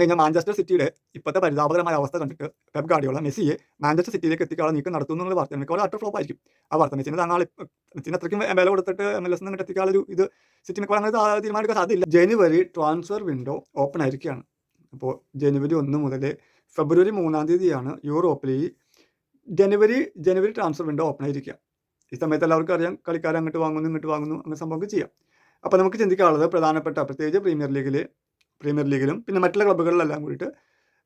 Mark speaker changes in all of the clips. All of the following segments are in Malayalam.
Speaker 1: കഴിഞ്ഞാൽ മാഞ്ചസ്റ്റർ സിറ്റിയുടെ ഇപ്പോഴത്തെ പരിതാപകരമായ അവസ്ഥ കണ്ടിട്ട് പെബ് ഗാഡിയോള മെസ്സിയെ മാഞ്ചസ്റ്റർ സിറ്റിയിലേക്ക് എത്തിക്കാനുള്ള നീക്കം നടത്തുന്നു എന്നുള്ള വാർത്ത മിക്കവാറും അട്ടർ ഫ്ലോപ്പ് ആയിരിക്കും. ആ വാർത്ത മെസ്സിന് താങ്കൾ മെസ്സിന് അത്രയ്ക്കും വില കൊടുത്തിട്ട് എം എൽ എസ് നിന്ന് എത്തിക്കാനുള്ള ഒരു ഇത് സിറ്റി മിക്കവാറും അങ്ങനെ തീരുമാനിക്കാൻ സാധ്യതയില്ല. ജനുവരി ട്രാൻസ്ഫർ വിൻഡോ ഓപ്പൺ ആയിരിക്കുകയാണ്. അപ്പോൾ ജനുവരി ഒന്ന് മുതൽ ഫെബ്രുവരി മൂന്നാം തീയതിയാണ് യൂറോപ്പിൽ ഈ ജനുവരി ജനുവരി ട്രാൻസ്ഫർ വിൻഡോ ഓപ്പൺ ആയിരിക്കുക. ഈ സമയത്ത് എല്ലാവർക്കും അറിയാം കളിക്കാരെ അങ്ങോട്ട് വാങ്ങുന്നു ഇങ്ങോട്ട് വാങ്ങുന്നു അങ്ങനെ സംഭവം ചെയ്യാം. അപ്പോൾ നമുക്ക് ചിന്തിക്കാനുള്ളത് പ്രധാനപ്പെട്ട പ്രത്യേകിച്ച് പ്രീമിയർ ലീഗിൽ പ്രീമിയർ ലീഗിലും പിന്നെ മറ്റുള്ള ക്ലബ്ബുകളിലെല്ലാം കൂടിയിട്ട്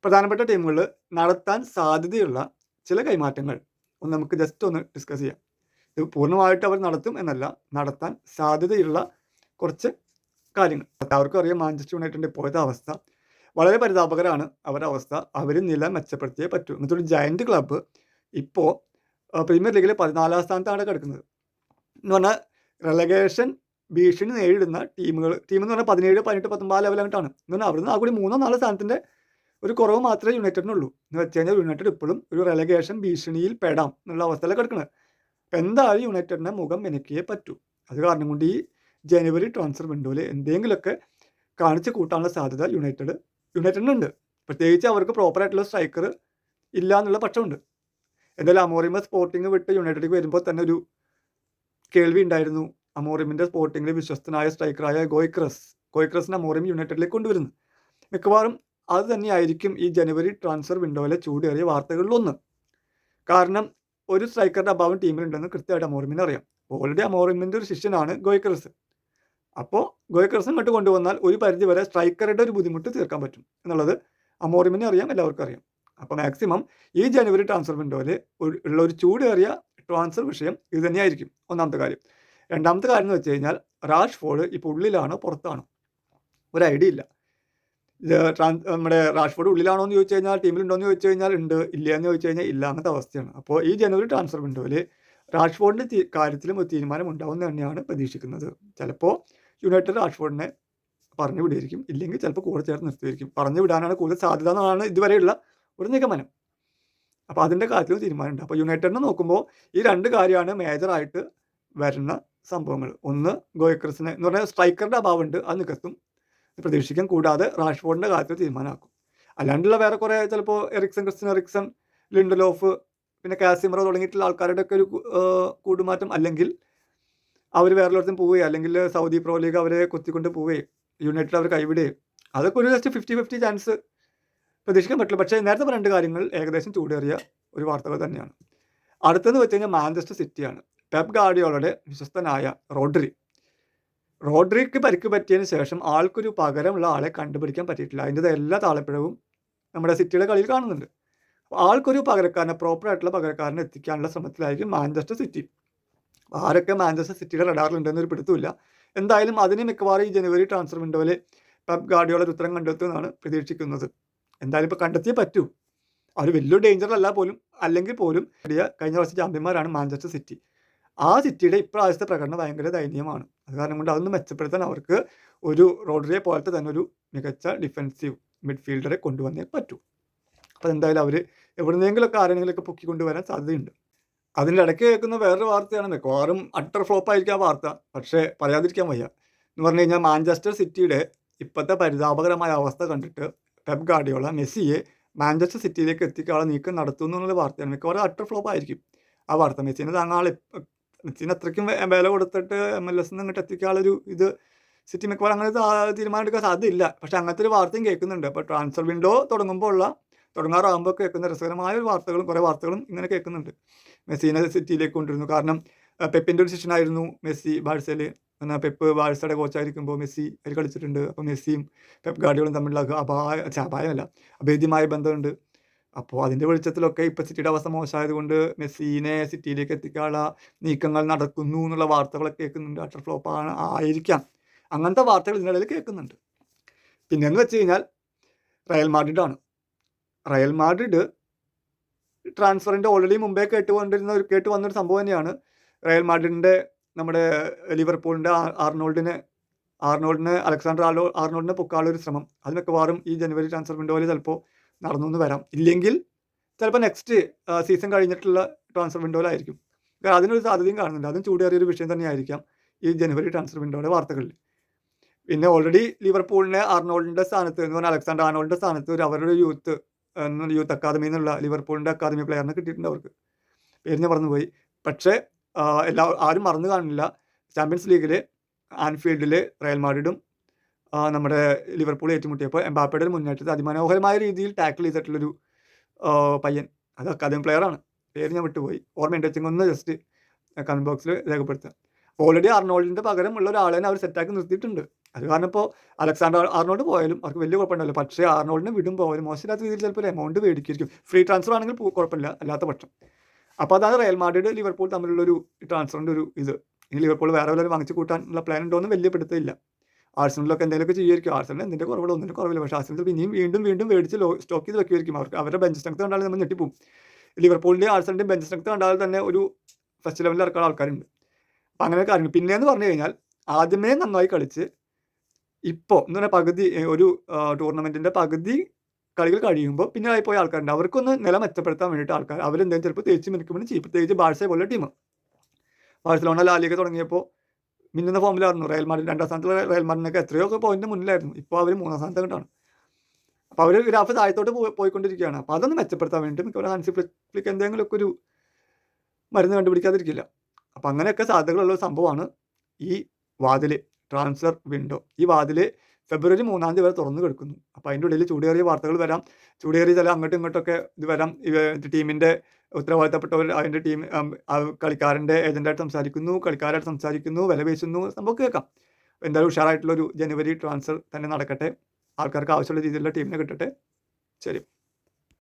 Speaker 1: പ്രധാനപ്പെട്ട ടീമുകൾ നടത്താൻ സാധ്യതയുള്ള ചില കൈമാറ്റങ്ങൾ ഒന്ന് നമുക്ക് ജസ്റ്റ് ഒന്ന് ഡിസ്കസ് ചെയ്യാം. ഇത് പൂർണമായിട്ട് അവർ നടത്തും എന്നല്ല നടത്താൻ സാധ്യതയുള്ള കുറച്ച് കാര്യങ്ങൾ. എല്ലാവർക്കും അറിയാം മാഞ്ചസ്റ്റർ യുണൈറ്റഡിന്റെ ഇപ്പോഴത്തെ അവസ്ഥ. വളരെ പരിതാപകരമാണ് അവരുടെ അവസ്ഥ. അവർ നില മെച്ചപ്പെടുത്തിയേ പറ്റൂ. എന്നിട്ടൊരു ജയന്റ് ക്ലബ്ബ് ഇപ്പോൾ പ്രീമിയർ ലീഗിൽ പതിനാലാം സ്ഥാനത്താണ് കിടക്കുന്നത്. എന്ന് പറഞ്ഞാൽ റെലഗേഷൻ ഭീഷണി നേരിടുന്ന ടീമുകൾ ടീം എന്ന് പറഞ്ഞാൽ പതിനേഴ് പതിനെട്ട് പത്തൊമ്പത് ലെവലായിട്ടാണ് എന്ന് പറഞ്ഞാൽ അവിടുന്ന് ആ കൂടി മൂന്നോ നാലോ സ്ഥാനത്തിന്റെ ഒരു കുറവ് മാത്രമേ യുണൈറ്റഡിനുള്ളൂ എന്ന് വെച്ച് കഴിഞ്ഞാൽ യുണൈറ്റഡ് ഇപ്പോഴും ഒരു റെലഗേഷൻ ഭീഷണിയിൽ പെടാം എന്നുള്ള അവസ്ഥയിലാണ് കിടക്കുന്നത് എന്തായാലും യുണൈറ്റഡിനെ മുഖം മെനക്കിയേ പറ്റൂ. അത് കാരണം കൊണ്ട് ഈ ജനുവരി ട്രാൻസ്ഫർ വിൻഡോയിൽ എന്തെങ്കിലുമൊക്കെ കാണിച്ച് കൂട്ടാനുള്ള സാധ്യത യുണൈറ്റഡ് യുണൈറ്റഡിനുണ്ട്. പ്രത്യേകിച്ച് അവർക്ക് പ്രോപ്പറായിട്ടുള്ള സ്ട്രൈക്കർ ഇല്ല എന്നുള്ള പക്ഷമുണ്ട്. എന്തായാലും അമോറിമ സ്പോർട്ടിങ് വിട്ട് യുണൈറ്റഡിലേക്ക് വരുമ്പോൾ തന്നെ ഒരു കേൾവി ഉണ്ടായിരുന്നു. അമോറിമിന്റെ സ്പോർട്ടിങ്ങിലെ വിശ്വസ്തനായ സ്ട്രൈക്കറായ ഗോയ്ക്രസ്. ഗോയ്ക്രസിനെ അമോറിം യുണൈറ്റഡിലേക്ക് കൊണ്ടുവരുന്നു. മിക്കവാറും അത് തന്നെയായിരിക്കും ഈ ജനുവരി ട്രാൻസ്ഫർ വിൻഡോയിലെ ചൂടേറിയ വാർത്തകളിലൊന്ന്. കാരണം ഒരു സ്ട്രൈക്കറുടെ അഭാവം ടീമിലുണ്ടെന്ന് കൃത്യമായിട്ട് അമോറിമിന് അറിയാം. ഓൾറെഡി അമോറിമിന്റെ ഒരു ശിഷ്യനാണ് ഗോയ്ക്രസ്. അപ്പോൾ ഗോയ്ക്രസ് ഇങ്ങോട്ട് കൊണ്ടുവന്നാൽ ഒരു പരിധി വരെ സ്ട്രൈക്കറുടെ ഒരു ബുദ്ധിമുട്ട് തീർക്കാൻ പറ്റും എന്നുള്ളത് അമോറിമിനെ അറിയാം എല്ലാവർക്കും അറിയാം. അപ്പോൾ മാക്സിമം ഈ ജനുവരി ട്രാൻസ്ഫർ വിൻഡോയിൽ ഉള്ള ഒരു ചൂടേറിയ ട്രാൻസ്ഫർ വിഷയം ഇത് തന്നെയായിരിക്കും. ഒന്നാമത്തെ കാര്യം. രണ്ടാമത്തെ കാര്യം എന്ന് വെച്ച് കഴിഞ്ഞാൽ റാഷ്ഫോർഡ് ഇപ്പോൾ ഉള്ളിലാണോ പുറത്താണോ? ഒരു ഐഡിയ ഇല്ല. ട്രാൻസ് നമ്മുടെ റാഷ്ഫോർഡ് ഉള്ളിലാണോ എന്ന് ചോദിച്ചു കഴിഞ്ഞാൽ ടീമിലുണ്ടോ എന്ന് ചോദിച്ചു കഴിഞ്ഞാൽ ഉണ്ട് ഇല്ല എന്ന് ചോദിച്ചു കഴിഞ്ഞാൽ ഇല്ല അങ്ങനത്തെ അവസ്ഥയാണ്. അപ്പോൾ ഈ ജനുവരി ട്രാൻസ്ഫർ വിൻഡോയിൽ റാഷ്ഫോർഡിന്റെ കാര്യത്തിലും ഒരു തീരുമാനം ഉണ്ടാവുമെന്ന് തന്നെയാണ് പ്രതീക്ഷിക്കുന്നത്. ചിലപ്പോൾ യുണൈറ്റഡ് റാഷ്ഫോർഡിനെ പറഞ്ഞു വിടിയിരിക്കും ഇല്ലെങ്കിൽ ചിലപ്പോൾ കൂടെ ചേർത്ത് നിർത്തിയിരിക്കും. പറഞ്ഞു വിടാനാണ് കൂടുതൽ സാധ്യത എന്നാണ് ഇതുവരെയുള്ള ഒരു നിഗമനം. അപ്പോൾ അതിന്റെ കാര്യത്തിലും തീരുമാനമുണ്ട്. അപ്പോൾ യുണൈറ്റഡിനെ നോക്കുമ്പോൾ ഈ രണ്ട് കാര്യമാണ് മേജറായിട്ട് വരുന്ന സംഭവങ്ങൾ. ഒന്ന് ഗോയക്രസിന് എന്ന് പറഞ്ഞാൽ സ്ട്രൈക്കറുടെ അഭാവമുണ്ട്. അത് നികത്തും. പ്രതീക്ഷിക്കാം. കൂടാതെ റാഷ്ഫോർഡിന്റെ കാര്യത്തിൽ തീരുമാനമാക്കും. അല്ലാണ്ടുള്ള വേറെ കുറേ ചിലപ്പോൾ എറിക്സൺ ക്രിസ്ത്യൻ എറിക്സൺ ലിൻഡലോഫ് പിന്നെ കാസിമറോ തുടങ്ങിയിട്ടുള്ള ആൾക്കാരുടെ ഒക്കെ ഒരു കൂടുമാറ്റം. അല്ലെങ്കിൽ അവർ വേറെ ഒരിടത്തും പോവുകയും അല്ലെങ്കിൽ സൗദി പ്രോ ലീഗ് അവരെ കൊത്തിക്കൊണ്ട് പോവുകയും യുണൈറ്റഡ് അവർ കൈവിടുകയും. അതൊക്കെ ഒരു ജസ്റ്റ് ഫിഫ്റ്റി ഫിഫ്റ്റി ചാൻസ് പ്രതീക്ഷിക്കാൻ പറ്റില്ല. പക്ഷേ നേരത്തെ പറഞ്ഞ രണ്ട് കാര്യങ്ങൾ ഏകദേശം ചൂടേറിയ ഒരു വാർത്തകൾ തന്നെയാണ്. അടുത്തെന്ന് വെച്ച് കഴിഞ്ഞാൽ മാഞ്ചസ്റ്റർ സിറ്റിയാണ്. പെപ് ഗാർഡിയോളയുടെ വിശ്വസ്തനായ റോഡ്രി. റോഡ്രിക്ക് പരിക്ക് പറ്റിയതിന് ശേഷം ആൾക്കൊരു പകരമുള്ള ആളെ കണ്ടുപിടിക്കാൻ പറ്റിയിട്ടില്ല. അതിന്റെ എല്ലാ താളപ്പിഴവും നമ്മുടെ സിറ്റിയുടെ കളിയിൽ കാണുന്നുണ്ട്. അപ്പോൾ ആൾക്കൊരു പകരക്കാരനെ പ്രോപ്പറായിട്ടുള്ള പകരക്കാരനെ എത്തിക്കാനുള്ള ശ്രമത്തിലായിരിക്കും മാഞ്ചസ്റ്റർ സിറ്റി. ആരൊക്കെ മാഞ്ചസ്റ്റർ സിറ്റിയുടെ റഡാറിലുണ്ടെന്നൊരു പിടുത്തമില്ല എന്തായാലും അതിന് മിക്കവാറും ഈ ജനുവരി ട്രാൻസ്ഫർ വിൻഡോയിൽ പെപ് ഗാർഡിയോള ഒരു ഉത്തരം കണ്ടെത്തുമെന്നാണ് പ്രതീക്ഷിക്കുന്നത്. എന്തായാലും ഇപ്പോൾ കണ്ടെത്തിയേ പറ്റൂ. അവർ വലിയൊരു ഡേഞ്ചറല്ല പോലും അല്ലെങ്കിൽ പോലും വലിയ കഴിഞ്ഞ വർഷം ചാമ്പ്യന്മാരാണ് മാഞ്ചസ്റ്റർ സിറ്റി. ആ സിറ്റിയുടെ ഇപ്രാവശ്യത്തെ പ്രകടനം ഭയങ്കര ദയനീയമാണ്. അത് കാരണം കൊണ്ട് അതൊന്ന് മെച്ചപ്പെടുത്താൻ അവർക്ക് ഒരു റോഡറിയെ പോലത്തെ തന്നെ ഒരു മികച്ച ഡിഫെൻസീവ് മിഡ്ഫീൽഡറെ കൊണ്ടുവന്നേ പറ്റൂ. അപ്പോൾ എന്തായാലും അവർ എവിടുന്നെങ്കിലൊക്കെ ആരെങ്കിലൊക്കെ പൊക്കി കൊണ്ടുവരാൻ സാധ്യതയുണ്ട്. അതിന്റെ ഇടയ്ക്ക് കേൾക്കുന്ന വേറൊരു വാർത്തയാണ്. മിക്കവാറും അട്ടർ ഫ്ലോപ്പ് ആയിരിക്കും ആ വാർത്ത. പക്ഷേ പറയാതിരിക്കാൻ വയ്യ. എന്ന് പറഞ്ഞു കഴിഞ്ഞാൽ മാഞ്ചസ്റ്റർ സിറ്റിയുടെ ഇപ്പോഴത്തെ പരിതാപകരമായ അവസ്ഥ കണ്ടിട്ട് പെപ് ഗാർഡിയോള മെസ്സിയെ മാഞ്ചസ്റ്റർ സിറ്റിയിലേക്ക് എത്തിക്കാനുള്ള നീക്കം നടത്തുന്നു എന്നുള്ള വാർത്തയാണ്. മിക്കവാറും അട്ടർ ഫ്ലോപ്പ് ആയിരിക്കും ആ വാർത്ത. മെസ്സിനെ താങ്കൾ മെസ്സിന് അത്രയ്ക്കും വില കൊടുത്തിട്ട് എം എൽ എസ് ഇങ്ങോട്ട് എത്തിക്കാനുള്ളൊരു ഇത് സിറ്റി മിക്കവാറും അങ്ങനെ തീരുമാനം എടുക്കാൻ സാധ്യതയില്ല. പക്ഷെ അങ്ങനത്തെ ഒരു വാർത്തയും കേൾക്കുന്നുണ്ട്. അപ്പോൾ ട്രാൻസ്ഫർ വിൻഡോ തുടങ്ങുമ്പോൾ ഉള്ള തുടങ്ങാറാകുമ്പോൾ കേൾക്കുന്ന രസകരമായ ഒരു വാർത്തകളും കുറേ വാർത്തകളും ഇങ്ങനെ കേൾക്കുന്നുണ്ട്. മെസ്സിനെ സിറ്റിയിലേക്ക് കൊണ്ടിരുന്നു കാരണം പെപ്പിന്റെ ഒരു ശിഷ്യനായിരുന്നു മെസ്സി ബാഴ്സയിൽ എന്നാൽ പെപ്പ് ബാഴ്സയുടെ കോച്ചായിരിക്കുമ്പോൾ മെസ്സി അതിൽ കളിച്ചിട്ടുണ്ട്. അപ്പോൾ മെസ്സിയും പെപ്പ് ഗാർഡിയോളും തമ്മിലുള്ള അപായ അപായമല്ല അഭേദ്യമായ ബന്ധമുണ്ട്. അപ്പോൾ അതിന്റെ വെളിച്ചത്തിലൊക്കെ ഇപ്പോൾ സിറ്റിയുടെ അവസ്ഥ മോശമായതുകൊണ്ട് മെസ്സിനെ സിറ്റിയിലേക്ക് എത്തിക്കാനുള്ള നീക്കങ്ങൾ നടക്കുന്നു എന്നുള്ള വാർത്തകളൊക്കെ കേൾക്കുന്നുണ്ട്. അട്ടർ ഫ്ലോപ്പ് ആണ് ആയിരിക്കാം. അങ്ങനത്തെ വാർത്തകൾ ഇതിനിടയിൽ കേൾക്കുന്നുണ്ട്. പിന്നെ എന്ന് വെച്ച് കഴിഞ്ഞാൽ റയൽ ആണ് റയൽ മാഡ്രിഡ് ട്രാൻസ്ഫറിന്റെ ഓൾറെഡി മുമ്പേ കേട്ടുകൊണ്ടിരുന്ന ഒരു കേട്ട് വന്നൊരു സംഭവം തന്നെയാണ്. റയൽ മാഡ്രിഡിന്റെ നമ്മുടെ ലിവർപൂളിന്റെ ആർണോൾഡിനെ ആർണോൾഡിന് അലക്സാണ്ടർ ആർണോൾഡിനെ പൊക്കാനുള്ള ഒരു ശ്രമം. അതിനൊക്കെ വാറും ഈ ജനുവരി ട്രാൻസ്ഫർ വിൻഡോയിൽ ചിലപ്പോൾ നടന്നു എന്ന് വരാം. ഇല്ലെങ്കിൽ ചിലപ്പോൾ നെക്സ്റ്റ് സീസൺ കഴിഞ്ഞിട്ടുള്ള ട്രാൻസ്ഫർ വിൻഡോയിലായിരിക്കും അതിനൊരു സാധ്യതയും കാണുന്നുണ്ട്. അതും ചൂടേറിയൊരു വിഷയം തന്നെയായിരിക്കാം ഈ ജനുവരി ട്രാൻസ്ഫർ വിൻഡോയുടെ വാർത്തകളിൽ. പിന്നെ ഓൾറെഡി ലിവർപൂളിനെ ആർണോൾഡിന്റെ സ്ഥാനത്ത് എന്ന് പറഞ്ഞാൽ അലക്സാണ്ടർ ആർണോൾഡിന്റെ സ്ഥാനത്ത് ഒരു അവരുടെ യൂത്ത് യൂത്ത് അക്കാദമി എന്നുള്ള ലിവർപൂളിന്റെ അക്കാദമി പ്ലെയറിനെ കിട്ടിയിട്ടുണ്ട് അവർക്ക്. പേര് ഞാൻ മറന്നുപോയി. പക്ഷേ എല്ലാ ആരും മറന്നു കാണില്ല. ചാമ്പ്യൻസ് ലീഗിൽ ആൻഫീൽഡിൽ റയൽ മാഡ്രിഡും നമ്മുടെ ലിവർപൂൾ ഏറ്റുമുട്ടിയപ്പോൾ എംബാപ്പയുടെ ഒരു മുന്നേറ്റത്തെ അതിമനോഹരമായ രീതിയിൽ ടാക്കിൾ ചെയ്തിട്ടുള്ളൊരു പയ്യൻ. അത് അക്കാദമി പ്ലെയറാണ് പേര് ഞാൻ വിട്ടുപോയി. ഓർമ്മയുണ്ട്? വെച്ചെങ്കിൽ ഒന്ന് ജസ്റ്റ് കമന്റ് ബോക്സിൽ രേഖപ്പെടുത്തുക ഓൾറെഡി അർണോൾഡിന്റെ പകരം ഉള്ള ഒരാളെ അവർ സെറ്റാക്കി നിർത്തിയിട്ടുണ്ട്. അത് കാരണം ഇപ്പോൾ അലക്സാണ്ടർ ആർണോൾഡ് പോയാലും അവർക്ക് വലിയ കുഴപ്പമുണ്ടല്ലോ പക്ഷേ ആർണോൾഡിനെ വിടും അവർ മോശമില്ലാത്ത രീതിയിൽ ചിലപ്പോൾ എമൗണ്ട് മേടിക്കും ഫ്രീ ട്രാൻസ്ഫർ ആണെങ്കിൽ കുഴപ്പമില്ല. അല്ലാത്ത പക്ഷം. അപ്പോൾ അതാണ് റയൽ മാഡ്രിഡ് ലിവർപൂൾ തമ്മിലുള്ളൊരു ട്രാൻസ്ഫറിന്റെ ഒരു ഇത്. ഇനി ലിവർപൂൾ വേറെ വല്ലവരും വാങ്ങിച്ചു കൂട്ടാനുള്ള പ്ലാൻ ഉണ്ടോ എന്ന് വലിയ പിടുത്തമില്ല. ആഴ്സണലൊക്കെ എന്തെങ്കിലുമൊക്കെ ചെയ്യുമായിരിക്കും ആർസണൽ എന്തിന്റെ കുറവുള്ള ഒന്നിന്റെ കുറവില്ല. പക്ഷേ ആഴ്സണൽ പിന്നെയും വീണ്ടും വീണ്ടും മേടിച്ച് ലോ സ്റ്റോക്ക് ചെയ്ത് വെക്കുമായിരിക്കും അവർക്ക് അവരുടെ ബെഞ്ച് സ്ട്രെങ്ത് കണ്ടാൽ നമ്മൾ ഞെട്ടിപ്പോവും. ലിവർപൂളിന്റെ ആർസണലിന്റെ ബെഞ്ച് സ്ട്രെങ്ത് കണ്ടാൽ തന്നെ ഒരു ഫസ്റ്റ് ലെവലിൽ ഇറക്കാൻ ആൾക്കാരുണ്ട്. അപ്പം അങ്ങനെ കാര്യങ്ങൾ പിന്നെയെന്ന് പറഞ്ഞു കഴിഞ്ഞാൽ ആദ്യമേ നന്നായി കളിച്ച് ഇപ്പോൾ എന്ന് പറഞ്ഞാൽ പകുതി ഒരു ടൂർണമെന്റിന്റെ പകുതി കളികൾ കഴിയുമ്പോൾ പിന്നെ പോയ ആൾക്കാരുണ്ട്. അവർക്കൊന്ന് നില മെച്ചപ്പെടുത്താൻ വേണ്ടിയിട്ട് ആൾക്കാർ അവരെന്തെങ്കിലും ചിലപ്പോൾ തേച്ച് മിനിക്കുമ്പോൾ ചെയ്യും. പ്രത്യേകിച്ച് ബാഴ്സയെ പോലെ ടീം ബാഴ്സലോണ ലാലിക തുടങ്ങിയപ്പോൾ മിന്നുന്ന ഫോമിലായിരുന്നു റയൽ മാഡിന്റെ രണ്ടാം സ്ഥാനത്ത് റയൽ മാഡിനൊക്കെ എത്രയോ പോയിന്റ് മുന്നിലായിരുന്നു ഇപ്പോൾ അവർ മൂന്നാം സ്ഥാനത്ത് കണ്ടാണ് അപ്പോൾ അവർ ഗ്രാഫ് താഴത്തോട്ട് പോയി പോയിക്കൊണ്ടിരിക്കുകയാണ്. അപ്പോൾ അതൊന്ന് മെച്ചപ്പെടുത്താൻ വേണ്ടി മിക്കവാറും ഹാൻസി ഫ്ലിക് ഫ്ലിക്ക് എന്തെങ്കിലുമൊക്കെ ഒരു മരുന്ന് കണ്ടുപിടിക്കാതിരിക്കില്ല. അപ്പം അങ്ങനെയൊക്കെ സാധ്യതകളുള്ള സംഭവമാണ് ഈ വാതിൽ ട്രാൻസ്ഫർ വിൻഡോ ഈ വാതിൽ ഫെബ്രുവരി മൂന്നാം തീയതി വരെ തുറന്നു കിടക്കുന്നു. അപ്പോൾ അതിന്റെ ഉള്ളിൽ ചൂടേറിയ വാർത്തകൾ വരാം. ചൂടേറിയ ചില അങ്ങോട്ടും ഇങ്ങോട്ടൊക്കെ ഇത് വരാം. ടീമിന്റെ ഉത്തരവാദിത്തപ്പെട്ടവർ അതിന്റെ ടീം കളിക്കാരന്റെ ഏജന്റായിട്ട് സംസാരിക്കുന്നു കളിക്കാരായിട്ട് സംസാരിക്കുന്നു വില പേശുന്നു സംഭവം കേൾക്കാം. എന്തായാലും ഉഷാറായിട്ടുള്ളൊരു ജനുവരി ട്രാൻസ്ഫർ തന്നെ നടക്കട്ടെ. ആൾക്കാർക്ക് ആവശ്യമുള്ള രീതിയിലുള്ള ടീമിനെ കിട്ടട്ടെ. ശരി.